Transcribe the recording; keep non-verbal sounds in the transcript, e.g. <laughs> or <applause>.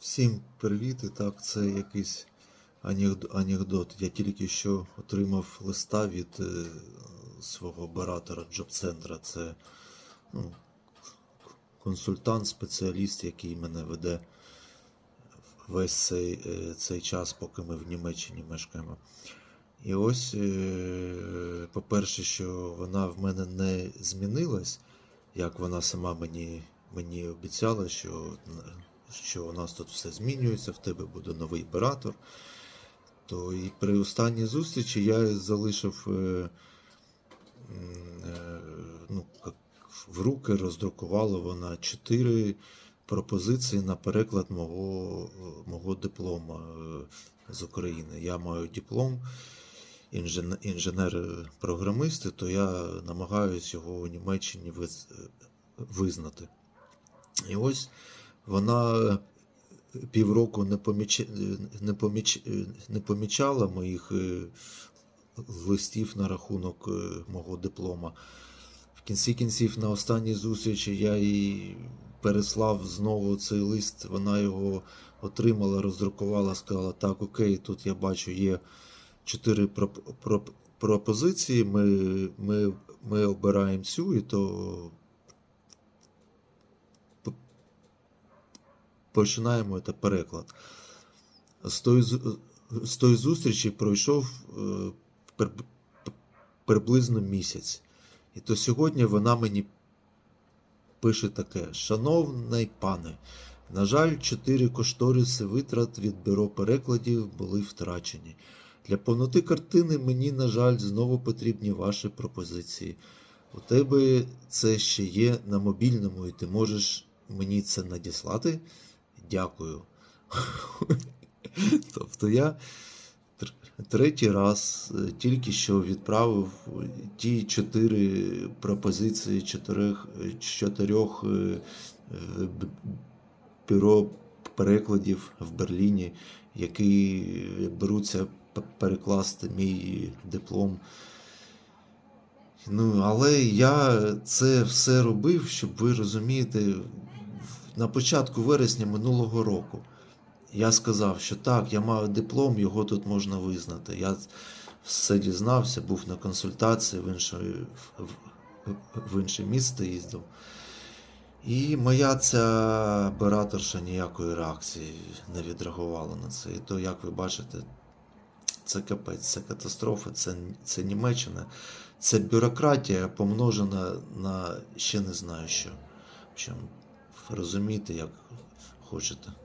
Всім привіт! І так, це якийсь анекдот. Я тільки що отримав листа від е, свого оператора джоб-центра. Це ну, консультант, спеціаліст, який мене веде весь цей, е, цей час, поки ми в Німеччині мешкаємо. І ось, е, по-перше, що вона в мене не змінилась, як вона сама мені, мені обіцяла, що, що у нас тут все змінюється, в тебе буде новий оператор. То і при останній зустрічі я залишив е, е, ну, в руки роздрукувала вона чотири пропозиції на переклад мого, мого диплома е, з України. Я маю диплом інженер-програмист, то я намагаюся його у Німеччині визнати. І ось вона півроку не, поміч... не, поміч... не помічала моїх е, листів на рахунок е, мого диплома. В кінці кінців на останній зустрічі я їй переслав знову цей лист, вона його отримала, роздрукувала, сказала, так, окей, тут я бачу, є чотири проп- проп- пропозиції, ми, ми, ми обираємо цю, і то починаємо це переклад. З тої, з тої зустрічі пройшов е, приблизно місяць. І то сьогодні вона мені пише таке: Шановний пане, на жаль, чотири кошториси витрат від бюро перекладів були втрачені. Для повноти картини мені, на жаль, знову потрібні ваші пропозиції. У тебе це ще є на мобільному, і ти можеш мені це надіслати? Дякую. <laughs> Тобто я третій раз е, тільки що відправив ті чотири пропозиції чотирьох, е, чотирьох е, бюро перекладів в Берліні, які беруться перекласти мій диплом. Ну, але я це все робив, щоб ви розумієте, на початку вересня минулого року. Я сказав, що так, я маю диплом, його тут можна визнати. Я все дізнався, був на консультації в інше, в, інше місто їздив. І моя ця операторша ніякої реакції не відреагувала на це. І то, як ви бачите, це капець, це катастрофа, це, це Німеччина, це бюрократія помножена на ще не знаю що. В общем, розумійте, як хочете.